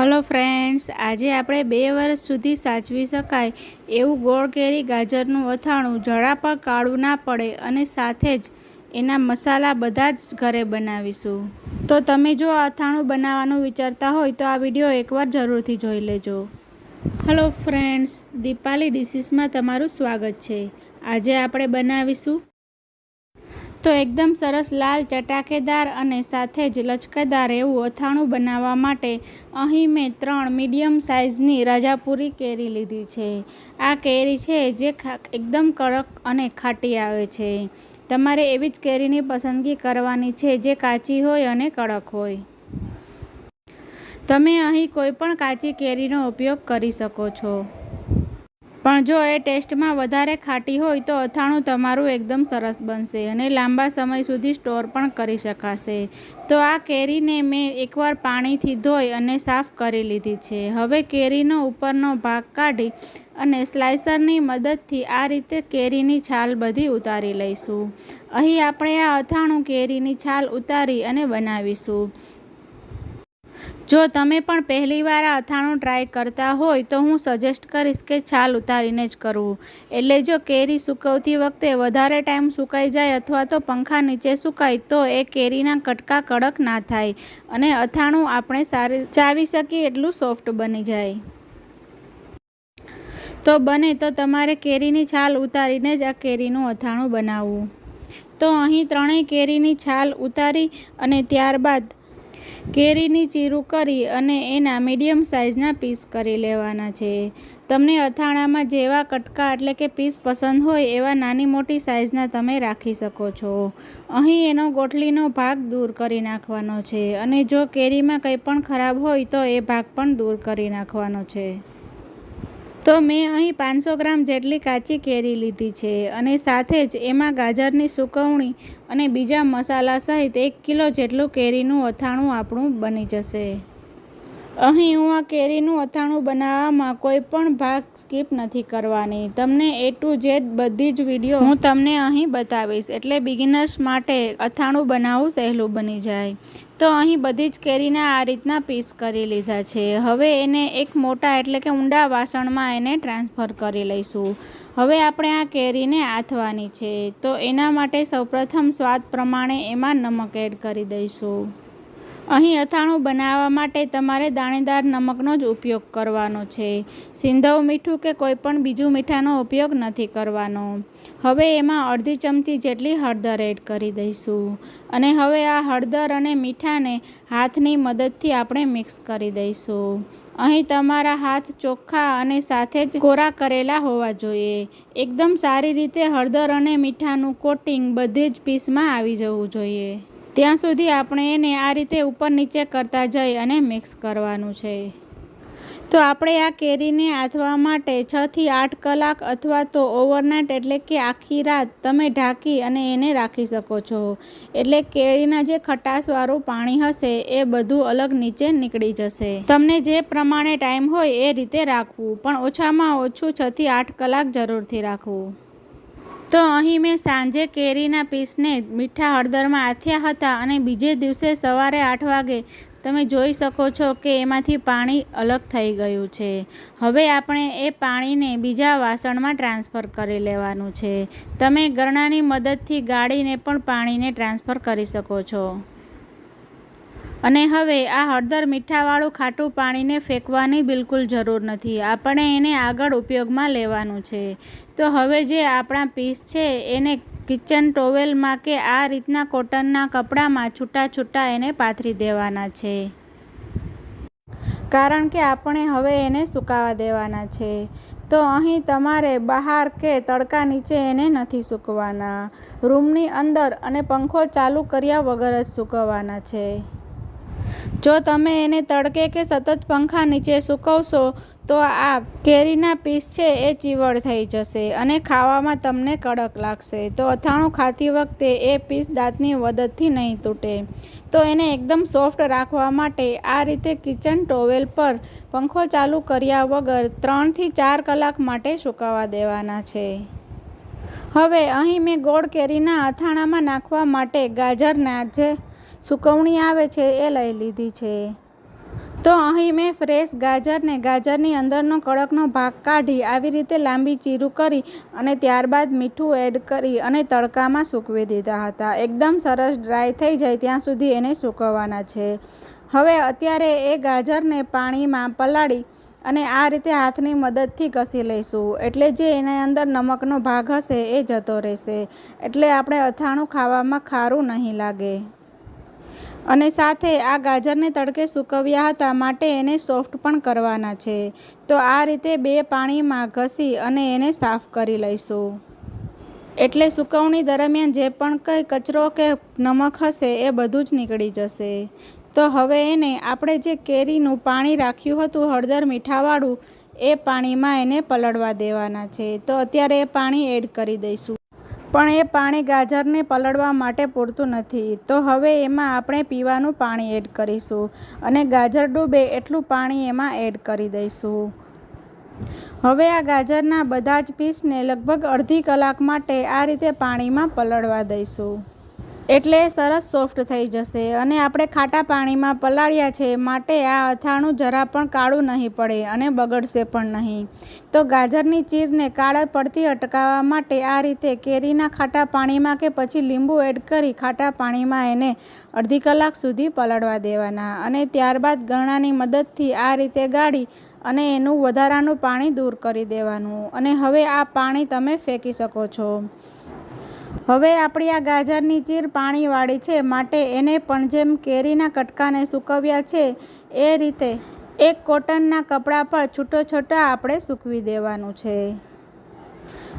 Hello friends આજે આપણે બે વર્ષ સુધી સાચવી શકાય એવું ગોળ કેરી ગાજરનું અથાણું જરા પર કાળું ના પડે અને સાથે જ એના મસાલા બધા જ ઘરે બનાવીશું. તો તમે જો અથાણું બનાવવાનું વિચારતા હોય તો આ વીડિયો એકવાર જરૂરથી જોઈ લેજો. હલો ફ્રેન્ડ્સ દીપાલી ડિશીસમાં તમારું સ્વાગત છે. આજે આપણે બનાવીશું તો એકદમ સરસ લાલ ચટાકેદાર અને સાથે જ લચકેદાર એવું અથાણું બનાવવા માટે અહીં મેં ત્રણ મીડિયમ સાઇઝની રાજાપુરી કેરી લીધી છે. આ કેરી છે જે એકદમ કડક અને ખાટી આવે છે. તમારે એવી જ કેરીની પસંદગી કરવાની છે જે કાચી હોય અને કડક હોય. તમે અહીં કોઈ પણ કાચી કેરીનો ઉપયોગ કરી શકો છો. પણ જો એ ટેસ્ટમાં વધારે ખાટી હોય તો અથાણું તમારું એકદમ સરસ બનશે અને લાંબા સમય સુધી સ્ટોર પણ કરી શકાશે. તો આ કેરીને મેં એકવાર પાણીથી ધોઈ અને સાફ કરી લીધી છે. હવે કેરીનો ઉપરનો ભાગ કાઢી અને સ્લાઇસરની મદદથી આ રીતે કેરીની છાલ બધી ઉતારી લઈશું. અહીં આપણે આ અથાણું કેરીની છાલ ઉતારી અને બનાવીશું. જો તમે પણ પહેલીવાર આ અથાણું ટ્રાય કરતા હોય તો હું સજેસ્ટ કરીશ કે છાલ ઉતારીને જ કરવું. એટલે જો કેરી સૂકવતી વખતે વધારે ટાઈમ સુકાઈ જાય અથવા તો પંખા નીચે સુકાય, તો એ કેરીના કટકા કડક ના થાય અને અથાણું આપણે સારી ચાવી શકીએ એટલું સોફ્ટ બની જાય. તો બને તો તમારે કેરીની છાલ ઉતારીને જ આ કેરીનું અથાણું બનાવવું. તો અહીં ત્રણેય કેરીની છાલ ઉતારી અને ત્યારબાદ કેરીની ચીરું કરી અને એના મીડિયમ સાઇઝના પીસ કરી લેવાના છે. તમને અથાણામાં જેવા કટકા એટલે કે પીસ પસંદ હોય એવા નાની મોટી સાઇઝના તમે રાખી શકો છો. અહીં એનો ગોઠલીનો ભાગ દૂર કરી નાખવાનો છે અને જો કેરીમાં કંઈ પણ ખરાબ હોય તો એ ભાગ પણ દૂર કરી નાખવાનો છે. તો મેં અહીં પાંચસો ગ્રામ જેટલી કાચી કેરી લીધી છે અને સાથે જ એમાં ગાજરની સુકવણી અને બીજા મસાલા સહિત એક કિલો જેટલું કેરીનું અથાણું આપણું બની જશે. અહીં હું આ કેરીનું અથાણું બનાવવામાં કોઈ પણ ભાગ સ્કીપ નથી કરવાની. તમને એ ટુ ઝેડ બધી જ વીડિયો હું તમને અહીં બતાવીશ. એટલે બિગિનર્સ માટે અથાણું બનાવવું સહેલું બની જાય. તો અહીં બધી જ કેરીના આ રીતના પીસ કરી લીધા છે. હવે એને એક મોટા એટલે કે ઊંડા વાસણમાં એને ટ્રાન્સફર કરી લઈશું. હવે આપણે આ કેરીને આથવાની છે. તો એના માટે સૌપ્રથમ સ્વાદ પ્રમાણે એમાં નમક એડ કરી દઈશું. અહીં અથાણું બનાવવા માટે તમારે દાણેદાર નમકનો જ ઉપયોગ કરવાનો છે. સિંધવ મીઠું કે કોઈ પણ બીજું મીઠાનો ઉપયોગ નથી કરવાનો. હવે એમાં અડધી ચમચી જેટલી હળદર એડ કરી દઈશું. અને હવે આ હળદર અને મીઠાને હાથની મદદથી આપણે મિક્સ કરી દઈશું. અહીં તમારા હાથ ચોખ્ખા અને સાથે જ કોરા કરેલા હોવા જોઈએ. એકદમ સારી રીતે હળદર અને મીઠાનું કોટિંગ બધે જ પીસમાં આવી જવું જોઈએ. ત્યાં સુધી આપણે એને આ રીતે ઉપર નીચે કરતા જઈ અને મિક્સ કરવાનું છે. તો આપણે આ કેરીને આથવા માટે છથી આઠ કલાક અથવા તો ઓવરનાઇટ એટલે કે આખી રાત તમે ઢાંકી અને એને રાખી શકો છો. એટલે કેરીના જે ખટાશવાળું પાણી હશે એ બધું અલગ નીચે નીકળી જશે. તમને જે પ્રમાણે ટાઈમ હોય એ રીતે રાખવું, પણ ઓછામાં ઓછું છથી આઠ કલાક જરૂરથી રાખવું. તો અહીં મેં સાંજે કેરીના પીસને મીઠા હળદરમાં આથ્યા હતા અને બીજે દિવસે સવારે આઠ વાગે તમે જોઈ શકો છો કે એમાંથી પાણી અલગ થઈ ગયું છે. હવે આપણે એ પાણીને બીજા વાસણમાં ટ્રાન્સફર કરી લેવાનું છે. તમે ગરણાની મદદથી ગાળીને પણ પાણીને ટ્રાન્સફર કરી શકો છો. અને હવે આ હળદર મીઠાવાળું ખાટું પાણીને ફેંકવાની બિલકુલ જરૂર નથી. આપણે એને આગળ ઉપયોગમાં લેવાનું છે. તો હવે જે આપણા પીસ છે, એને કિચન ટોવેલમાં કે આ રીતના કોટનના કપડામાં છૂટા છૂટા એને પાથરી દેવાના છે. કારણ કે આપણે હવે એને સુકાવા દેવાના છે. તો અહીં તમારે બહાર કે તડકા નીચે એને નથી સૂકવાના. રૂમની અંદર અને પંખો ચાલુ કર્યા વગર જ સૂકવવાના છે. જો તમે એને તડકે કે સતત પંખા નીચે સૂકવશો, તો આ કેરીના પીસ છે એ ચીવડ થઈ જશે અને ખાવામાં તમને કડક લાગશે. તો અથાણું ખાતી વખતે એ પીસ દાંતની મદદથી નહીં તૂટે. તો એને એકદમ સોફ્ટ રાખવા માટે આ રીતે કિચન ટોવેલ પર પંખો ચાલુ કર્યા વગર ત્રણથી ચાર કલાક માટે સુકાવા દેવાના છે. હવે અહીં મેં ગોળ કેરીના અથાણામાં નાખવા માટે ગાજરના જે સુકવણી આવે છે એ લઈ લીધી છે. તો અહીં મેં ફ્રેશ ગાજરને ગાજરની અંદરનો કડકનો ભાગ કાઢી આવી રીતે લાંબી ચીરું કરી અને ત્યારબાદ મીઠું એડ કરી અને તડકામાં સૂકવી દીધા હતા. એકદમ સરસ ડ્રાય થઈ જાય ત્યાં સુધી એને સૂકવવાના છે. હવે અત્યારે એ ગાજરને પાણીમાં પલાળી અને આ રીતે હાથની મદદથી ઘસી લઈશું. એટલે જે એના અંદર નમકનો ભાગ હશે એ જતો રહેશે. એટલે આપણે અથાણું ખાવામાં ખારું નહીં લાગે. અને સાથે આ ગાજરને તડકે સૂકવ્યા હતા, માટે એને સોફ્ટ પણ કરવાના છે. તો આ રીતે બે પાણીમાં ઘસી અને એને સાફ કરી લઈશું. એટલે સૂકવણી દરમિયાન જે પણ કંઈ કચરો કે નમક હશે એ બધું જ નીકળી જશે. તો હવે એને આપણે જે કેરીનું પાણી રાખ્યું હતું હળદર મીઠાવાળું, એ પાણીમાં એને પલળવા દેવાના છે. તો અત્યારે એ પાણી એડ કરી દઈશું. પણ એ પાણી ગાજરને પલળવા માટે પૂરતું નથી. તો હવે એમાં આપણે પીવાનું પાણી એડ કરીશું અને ગાજર ડૂબે એટલું પાણી એમાં એડ કરી દઈશું. હવે આ ગાજરના બધા જ પીસને લગભગ અડધી કલાક માટે આ રીતે પાણીમાં પલળવા દઈશું. એટલે સરસ સોફ્ટ થઈ જશે અને આપણે ખાટા પાણીમાં પલાળ્યા છે માટે આ અથાણું જરા પણ કાળું નહીં પડે અને બગડશે પણ નહીં. તો ગાજરની ચીરને કાળા પડતી અટકાવવા માટે આ રીતે કેરીના ખાટા પાણીમાં કે પછી લીંબુ એડ કરી ખાટા પાણીમાં એને અડધી કલાક સુધી પલાળવા દેવાના અને ત્યારબાદ ગરણાની મદદથી આ રીતે ગાળી અને એનું વધારાનું પાણી દૂર કરી દેવાનું અને હવે આ પાણી તમે ફેંકી શકો છો. હવે આપણી આ ગાજરની ચીર પાણીવાળી છે, માટે એને પણ જેમ કેરીના કટકાને સૂકવ્યા છે, એ રીતે એક કોટનના કપડા પર છૂટો આપણે સૂકવી દેવાનું છે.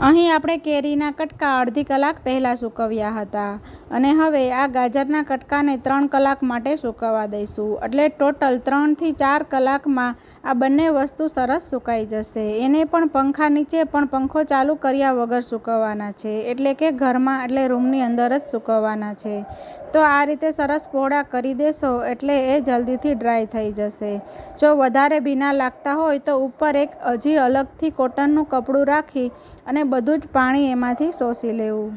અહીં આપણે કેરીના કટકા અડધી કલાક પહેલાં સૂકવ્યા હતા. અને હવે આ ગાજરના કટકાને ત્રણ કલાક માટે સૂકવવા દઈશું. એટલે ટોટલ ત્રણથી ચાર કલાકમાં આ બંને વસ્તુ સરસ સુકાઈ જશે. એને પણ પંખા નીચે પણ પંખો ચાલુ કર્યા વગર સૂકવવાના છે. એટલે કે ઘરમાં એટલે રૂમની અંદર જ સૂકવવાના છે. તો આ રીતે સરસ પોળા કરી દેશો એટલે એ જલ્દીથી ડ્રાય થઈ જશે. જો વધારે ભીના લાગતા હોય તો ઉપર એક હજી અલગથી કોટનનું કપડું રાખી અને બધું જ પાણી એમાંથી શોષી લેવું.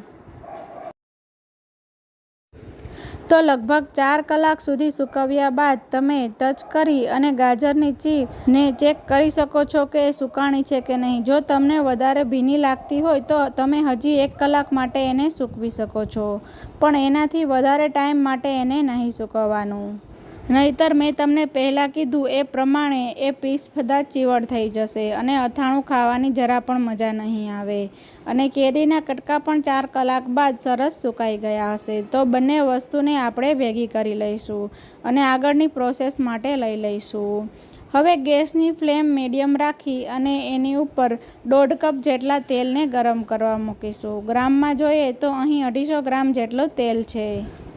તો લગભગ ચાર કલાક સુધી સૂકવ્યા બાદ તમે ટચ કરી અને ગાજરની ચીરને ચેક કરી શકો છો કે એ સુકાણી છે કે નહીં. જો તમને વધારે ભીની લાગતી હોય તો તમે હજી એક કલાક માટે એને સૂકવી શકો છો. પણ એનાથી વધારે ટાઈમ માટે એને નહીં સૂકવવાનું. નહીતર મેં તમને પહેલાં કીધું એ પ્રમાણે એ પીસ બધા ચીવડ થઈ જશે અને અથાણું ખાવાની જરા પણ મજા નહીં આવે. અને કેરીના કટકા પણ ચાર કલાક બાદ સરસ સુકાઈ ગયા હશે. તો બંને વસ્તુને આપણે ભેગી કરી લઈશું અને આગળની પ્રોસેસ માટે લઈ લઈશું. હવે ગેસની ફ્લેમ મીડિયમ રાખી અને એની ઉપર દોઢ કપ જેટલા તેલને ગરમ કરવા મૂકીશું. ગ્રામમાં જોઈએ તો અહીં અઢીસો ગ્રામ જેટલું તેલ છે.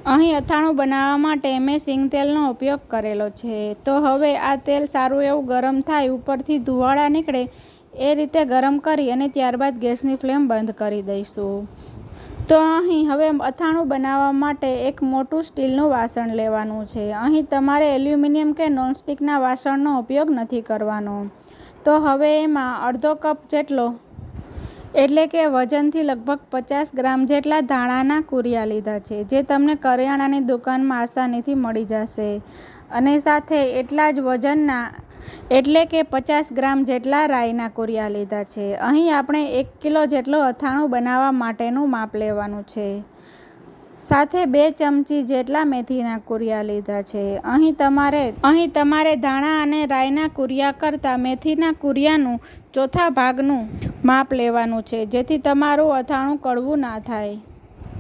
અહીં અથાણું બનાવવા માટે મેં સિંગ તેલનો ઉપયોગ કરેલો છે. તો હવે આ તેલ સારું એવું ગરમ થાય, ઉપરથી ધુવાળા નીકળે, એ રીતે ગરમ કરી અને ત્યારબાદ ગેસની ફ્લેમ બંધ કરી દઈશું. તો અહીં હવે અથાણું બનાવવા માટે એક મોટું સ્ટીલનું વાસણ લેવાનું છે. અહીં તમારે એલ્યુમિનિયમ કે નોનસ્ટિકના વાસણનો ઉપયોગ નથી કરવાનો. તો હવે એમાં અડધો કપ જેટલો એટલે કે વજનથી લગભગ પચાસ ગ્રામ જેટલા ધાણાના કુરિયા લીધા છે, જે તમને કરિયાણાની દુકાનમાં આસાનીથી મળી જશે. અને સાથે એટલા જ વજનના એટલે કે પચાસ ગ્રામ જેટલા રાઈના કુરિયા લીધા છે. અહીં આપણે એક કિલો જેટલો અથાણું બનાવવા માટેનું માપ લેવાનું છે. સાથે બે ચમચી જેટલા મેથીના કુરિયા લીધા છે. અહીં તમારે અહીં તમારે ધાણા અને રાઈના કુરિયા કરતાં મેથીના કુરિયાનું ચોથા ભાગનું માપ લેવાનું છે, જેથી તમારું અથાણું કડવું ના થાય.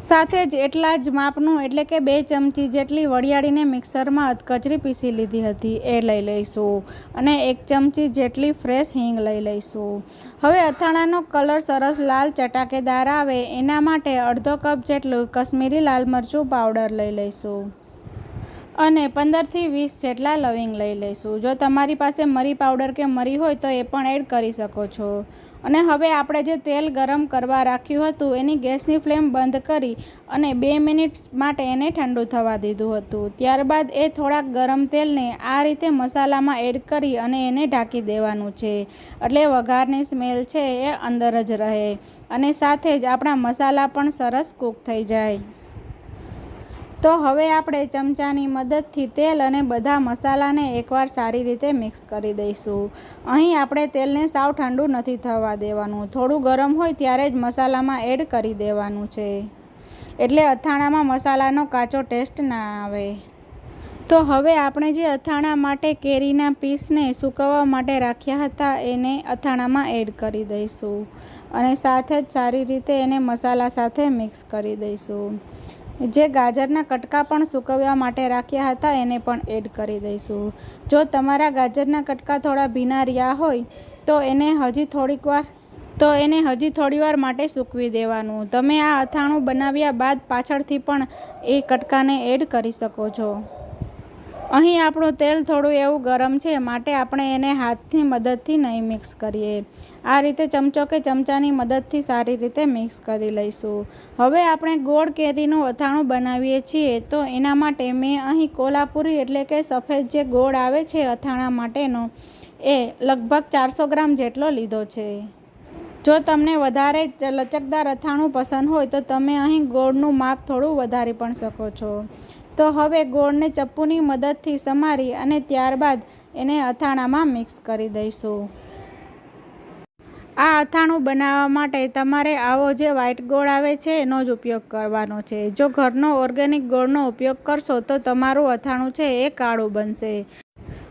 સાથે જ એટલા જ માપનું એટલે કે બે ચમચી જેટલી વરિયાળીને મિક્સરમાં અધકચરી પીસી લીધી હતી. એ લઈ લઈશું અને એક ચમચી જેટલી ફ્રેશ હિંગ લઈ લઈશું. હવે અથાણાનો કલર સરસ લાલ ચટાકેદાર આવે. એના માટે અડધો કપ જેટલું કશ્મીરી લાલ મરચું પાવડર લઈ લઈશું. અને પંદરથી વીસ જેટલા લવિંગ લઈ લઈશું. જો તમારી પાસે મરી પાવડર કે મરી હોય તો એ પણ એડ કરી શકો છો. અને હવે આપણે જે તેલ ગરમ કરવા રાખ્યું હતું, એની ગેસની ફ્લેમ બંધ કરી અને બે મિનિટ માટે એને ઠંડુ થવા દીધું હતું. ત્યારબાદ એ થોડાક ગરમ તેલને આ રીતે મસાલામાં એડ કરી અને એને ઢાંકી દેવાનું છે. એટલે વઘારની સ્મેલ છે એ અંદર જ રહે. અને સાથે જ આપણા મસાલા પણ સરસ કૂક થઈ જાય. તો હવે આપણે ચમચાની મદદથી તેલ અને બધા મસાલાને એકવાર સારી રીતે મિક્સ કરી દઈશું. અહીં આપણે તેલને સાવ ઠંડુ નથી થવા દેવાનું. થોડું ગરમ હોય ત્યારે જ મસાલામાં એડ કરી દેવાનું છે. એટલે અથાણામાં મસાલાનો કાચો ટેસ્ટ ના આવે. તો હવે આપણે જે અથાણા માટે કેરીના પીસને સૂકવવા માટે રાખ્યા હતા એને અથાણામાં એડ કરી દઈશું. અને સાથે જ સારી રીતે એને મસાલા સાથે મિક્સ કરી દઈશું. જે ગાજરના કટકા પણ સૂકવવા માટે રાખ્યા હતા, એને પણ એડ કરી દઈશું. જો તમારા ગાજરના કટકા થોડા ભીના રહ્યા હોય, તો એને હજી થોડીક વાર, તો એને હજી થોડીવાર માટે સૂકવી દેવાનું. તમે આ અથાણું બનાવ્યા બાદ પાછળથી પણ એ કટકાને એડ કરી શકો છો. અહીં આપણું તેલ થોડું એવું ગરમ છે, માટે આપણે એને હાથની મદદથી નહીં મિક્સ કરીએ. આ રીતે ચમચો કે ચમચાની મદદથી સારી રીતે મિક્સ કરી લઈશું. હવે આપણે ગોળ કેરીનું અથાણું બનાવીએ છીએ, તો એના માટે મેં અહીં કોલ્હાપુરી એટલે કે સફેદ જે ગોળ આવે છે અથાણા માટેનો, એ લગભગ ચારસો ગ્રામ જેટલો લીધો છે. જો તમને વધારે લચકદાર અથાણું પસંદ હોય, તો તમે અહીં ગોળનું માપ થોડું વધારી પણ શકો છો. તો હવે ગોળને ચપ્પુની મદદથી સમારી અને ત્યારબાદ એને અથાણામાં મિક્સ કરી દઈશું. આ અથાણું બનાવવા માટે તમારે આવો જે વ્હાઇટ ગોળ આવે છે, એનો જ ઉપયોગ કરવાનો છે. જો ઘરનો ઓર્ગેનિક ગોળનો ઉપયોગ કરશો, તો તમારું અથાણું છે એ કાળું બનશે.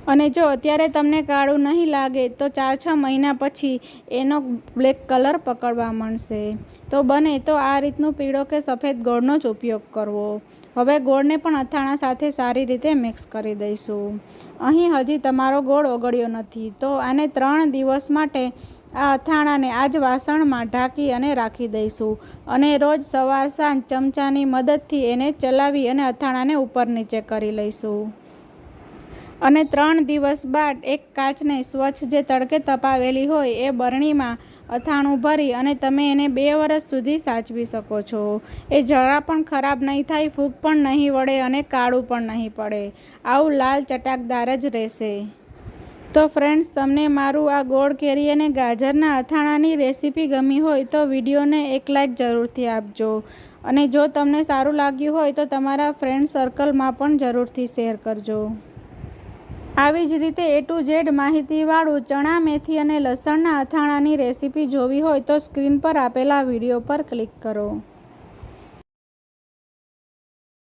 અને જો અત્યારે તમને કાળું નહીં લાગે, તો ચાર છ મહિના પછી એનો બ્લેક કલર પકડવા મળશે. તો બને તો આ રીતનું પીળો કે સફેદ ગોળનો જ ઉપયોગ કરવો. હવે ગોળને પણ અથાણા સાથે સારી રીતે મિક્સ કરી દઈશું. અહીં હજી તમારો ગોળ ઓગળ્યો નથી, તો આને ત્રણ દિવસ માટે આ અથાણાને આ જ વાસણમાં ઢાંકી અને રાખી દઈશું અને રોજ સવાર સાંજ ચમચાની મદદથી એને ચલાવી અને અથાણાને ઉપર નીચે કરી લઈશું. અને ત્રણ દિવસ બાદ એક કાચને સ્વચ્છ જે તડકે તપાવેલી હોય એ બરણીમાં અથાણું ભરી અને તમે એને બે વર્ષ સુધી સાચવી શકો છો. એ જરા પણ ખરાબ નહીં થાય, ફૂગ પણ નહીં વળે અને કાળું પણ નહીં પડે. આવું લાલ ચટાકદાર જ રહેશે. તો ફ્રેન્ડ્સ તમને મારું આ ગોળ કેરી અને ગાજરના અથાણાની રેસીપી ગમી હોય તો વિડીયોને એક લાઈક જરૂરથી આપજો. અને જો તમને સારું લાગ્યું હોય તો તમારા ફ્રેન્ડ સર્કલમાં પણ જરૂરથી શેર કરજો. આવી જ રીતે એ ટુ ઝેડ માહિતીવાળું ચણા, મેથી અને લસણના અથાણાની રેસીપી જોવી હોય તો સ્ક્રીન પર આપેલા વીડિયો પર ક્લિક કરો.